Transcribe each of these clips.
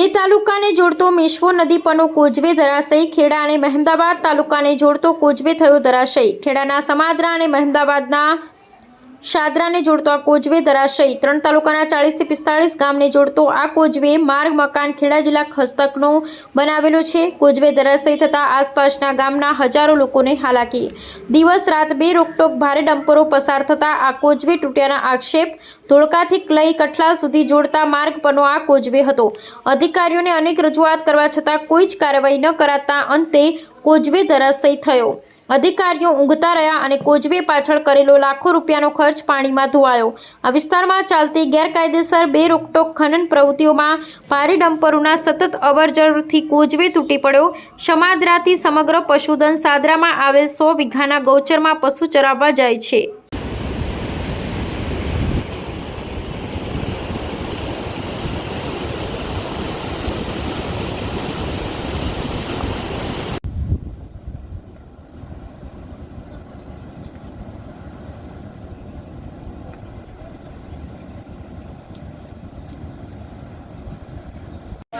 બે તાલુકાને જોડતો મેશ્વો નદી પરનો કોજવે ધરાશય, ખેડા અને મહેમદાબાદ તાલુકાને જોડતો કોજવે થયો ધરાશય. ખેડાના સમાદરા અને મહેમદાબાદના શાદરાને જોડતો આ કોજવે ધરાશયી. ત્રણ તાલુકાના ચાળીસથી પિસ્તાળીસ ગામને જોડતો આ કોજવે માર્ગ, મકાન, ખેડા જિલ્લા હસ્તકનો બનાવેલો છે. કોજવે ધરાશયી થતાં આસપાસના ગામના હજારો લોકોને હાલાકી. દિવસ રાત બે રોકટોક ભારે ડમ્પરો પસાર થતાં આ કોજવે તૂટ્યાના આક્ષેપ ધોળકાથી લઈ કઠલા સુધી જોડતા માર્ગ પરનો આ કોજવે હતો. અધિકારીઓને અનેક રજૂઆત કરવા છતાં કોઈ જ કાર્યવાહી ન કરાતા અંતે કોજવે ધરાશયી થયો. અધિકારીઓ ઊંઘતા રહ્યા અને કોજવે પાછળ કરેલો લાખો રૂપિયાનો ખર્ચ પાણીમાં ધોવાયો. આ વિસ્તારમાં ચાલતી ગેરકાયદેસર બે રોકટોક ખનન પ્રવૃત્તિઓમાં ભારે ડમ્પરોના સતત અવરજવરથી કોજવે તૂટી પડ્યો. સમાદરાથી સમગ્ર પશુધન સાદરામાં આવેલ સો વીઘાના ગૌચરમાં પશુ ચરાવવા જાય છે.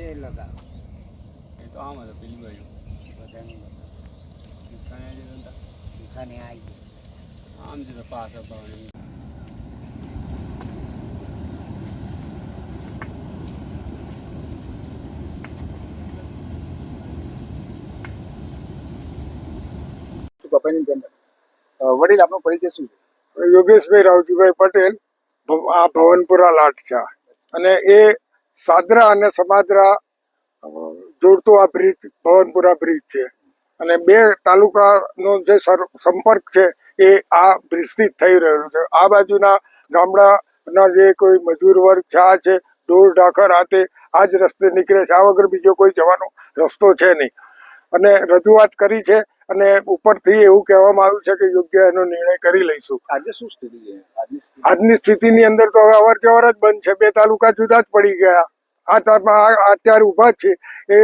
એ લગાવો એ તો આમ હતો પેલી બાજુ બધાને લગાવો દુકાને જે હતા, દુકાને આવી. આમ જ બાપાની જનરલ વડીલ આપનો પરિચય શું છે? યોગેશભાઈ રાવજીભાઈ પટેલ આ ભવનપુરા લાટ છે. અને એ સાદરા અને સમાદરા જોડતો આ બ્રિજ ભવનપુરા બ્રિજ છે. અને બે તાલુકાનો જે સંપર્ક છે એ આ બ્રિજથી થઈ રહેલો છે. આ બાજુના ગામડાના જે કોઈ મજૂર વર્ગ છે આ છે ઢોર ઢાખર આ તે આ જ રસ્તે નીકળે છે. આ વગર બીજો કોઈ જવાનો રસ્તો છે નહીં. અને રજૂઆત કરી છે અને ઉપરથી એવું કહેવામાં આવ્યું છે કે યોગ્ય એનો નિર્ણય કરી લઈશું. આજે શું સ્થિતિ છે? આજની સ્થિતિની અંદર તો હવે અવર જવર જ બંધ છે. બે તાલુકા જુદા જ પડી ગયા. આ અત્યારે ઊભા છે એ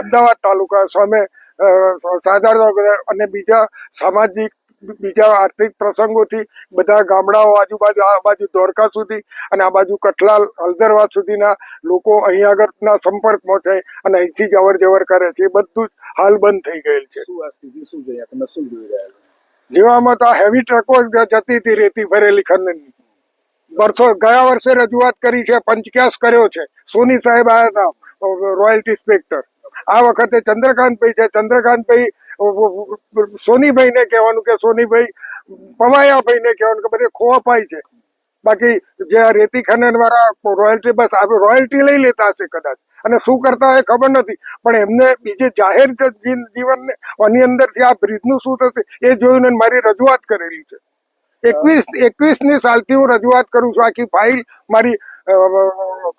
અમદાવાદ તાલુકા સામે સાધારણ અને બીજા સામાજિક બીજા આર્થિક પ્રસંગોથી બધા ગામડાઓ આજુબાજુ આ બાજુ દ્વારકા સુધી અને આ બાજુ કઠલાલ હલદરવા સુધીના લોકો અહીં આગળના સંપર્કમાં છે અને અહીંથી જ અવર જવર કરે છે. એ બધું જ હાલ બંધ થઈ ગયેલ છે. શું આ સ્થિતિ શું જોઈએ તમે શું જોઈ રહ્યા જેવામાં તો હેવી ટ્રકો જતી હતી રેતી ભરેલી ખનનની. વર્ષો ગયા વર્ષે રજૂઆત કરી છે પંચક્યાસ કર્યો છે. સોની સાહેબ આવ્યા હતા રોયલ્ટી ઇન્સ્પેક્ટર આ વખતે ચંદ્રકાંતભાઈ છે. ચંદ્રકાંતભાઈ સોનીભાઈને કહેવાનું કે સોનીભાઈ, પવાયાભાઈને કહેવાનું કે બધે ખો અપાય છે. બાકી જે રેતી ખનન વાળા રોયલ્ટી બસ રોયલ્ટી લઈ લેતા હશે કદાચ. અને શું કરતા હોય ખબર નથી. પણ એમને બીજે જાહેર જીવન ને જીવનને આની અંદરથી આ બ્રિજનું શું થશે એ જોઈને મારી રજૂઆત કરેલી છે. એકવીસ, એકવીસની સાલથી હું રજૂઆત કરું છું. આખી ફાઇલ મારી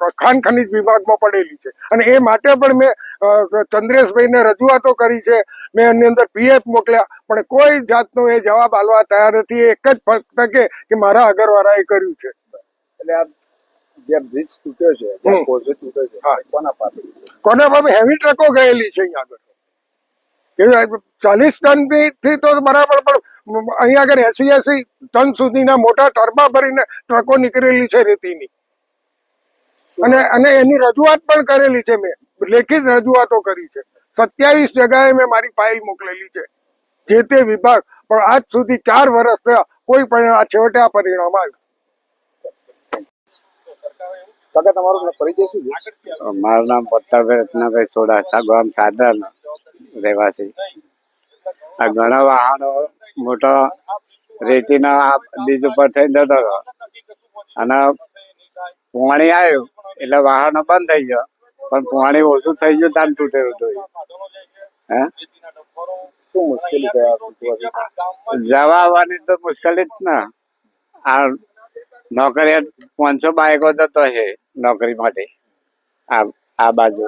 અ, ખનિજ વિભાગમાં પડેલી છે. અને એ માટે પણ મેં ચંદ્રેશભાઈને રજૂઆતો કરી છે. મેં એની અંદર પીએફ મોકલ્યા. પણ કોઈ જાતનો એ જવાબ આલવા તૈયાર નથી. એક જ ફક્ત કે કે મારા આગળવાળાએ કર્યું છે. એટલે આ જે બ્રિજ તૂટ્યો છે તૂટ્યો છે. કોના પાસે કોના પાસે હેવી ટ્રકો ગયેલી છે અહીંયા આગળ. ચાલીસ ટનથી તો બરાબર પણ અહીંયા આગળ એસી એસી ટન સુધીના મોટા ટર્બા ભરીને ટ્રકો નીકળેલી છે રેતીની. અને અને એની રજૂઆત પણ કરેલી છે મેં. લેખિત રજૂઆતો કરી છે. સત્યાવીસ જગાએ મેં મારી ફાઇલ મોકલેલી છે. જે તે વિભાગ પણ આજ સુધી ચાર વર્ષ થયા કોઈ પણ આ છેવટે આ પરિણામ આવ્યું. કાકા તમારો પરિચય શું મારું નામ પટ્ટાભાઈ રત્નાભાઈ સોડાસા ગામ સાદરા રહેવાસી. આ ઘણા વાહનો મોટો રેતીના બ્રિજ ઉપર થઈને જતો હતો અને પાણી આવ્યું એટલે વાહનો બંધ થઈ ગયો. પણ પાણી ઓછું થઈ ગયું તાન તૂટેલું જોયું હે? શું મુશ્કેલી જવા આવવાની તો મુશ્કેલી જ ને. આ નોકરી પાંચસો બાઈકો જતો છે નોકરી માટે. આ આ બાજુ.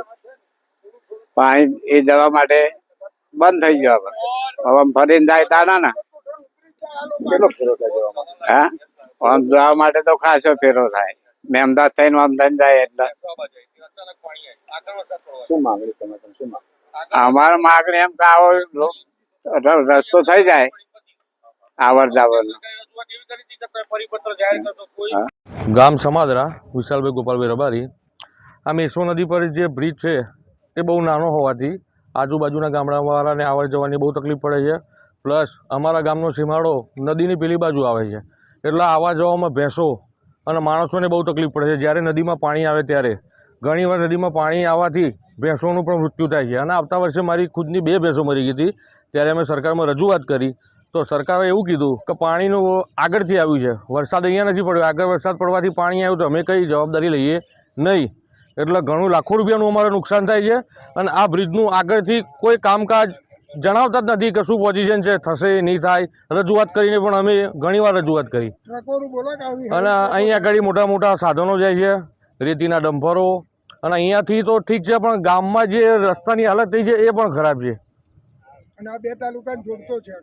પણ અહીં એ જવા માટે બંધ થઈ ગયો હવે. હવે ફરીને જાય તાના ના કેટલો ફેરો થાય જવામાં? હા? જવા માટે તો ખાસો ફેરો થાય. મેમદાદ થઈને આમ જાય એટલે. શું માંગણી તમે શું અમારા માગણી એમ કે આવો રસ્તો થઈ જાય. આવર જાવર. ગામ સમાદરા વિશાલભાઈ ગોપાલભાઈ રબારી. આ મેસો નદી પર જે બ્રિજ છે, એ બહુ નાનો હોવાથી આજુબાજુના ગામડાવાળાને આવર જવાની બહુ તકલીફ પડે છે. પ્લસ અમારા ગામનો સીમાડો નદીની પેલી બાજુ આવે છે. એટલે આવવા જવામાં ભેંસો અને માણસોને બહુ તકલીફ પડે છે. જ્યારે નદીમાં પાણી આવે ત્યારે ઘણીવાર નદીમાં પાણી આવવાથી ભેંસોનું પણ મૃત્યુ થાય છે. અને આવતા વર્ષે મારી ખુદની બે ભેંસો મરી ગઈ હતી. ત્યારે અમે સરકારમાં રજૂઆત કરી. તો સરકારે એવું કીધું કે પાણીનું આગળથી આવ્યું છે. વરસાદ અહીંયા નથી પડ્યો. આગળ વરસાદ પડવાથી પાણી આવ્યું તો અમે કઈ જવાબદારી લઈએ? નહીં. એટલે ઘણું લાખો રૂપિયાનું અમારે નુકસાન થાય છે. અને આ બ્રિજનું આગળથી કોઈ કામકાજ જણાવતા જ નથી કે શું પોઝિશન છે થશે નહીં થાય. રજૂઆત કરીને પણ અમે ઘણીવાર રજૂઆત કરી. અને અહીંયા આગળ મોટા મોટા સાધનો જાય છે રેતીના ડમ્પરો અને અહીંયાથી તો ઠીક છે પણ ગામમાં જે રસ્તાની હાલત થઈ છે એ પણ ખરાબ છે. અને આ બે તાલુકાને જોડતો છે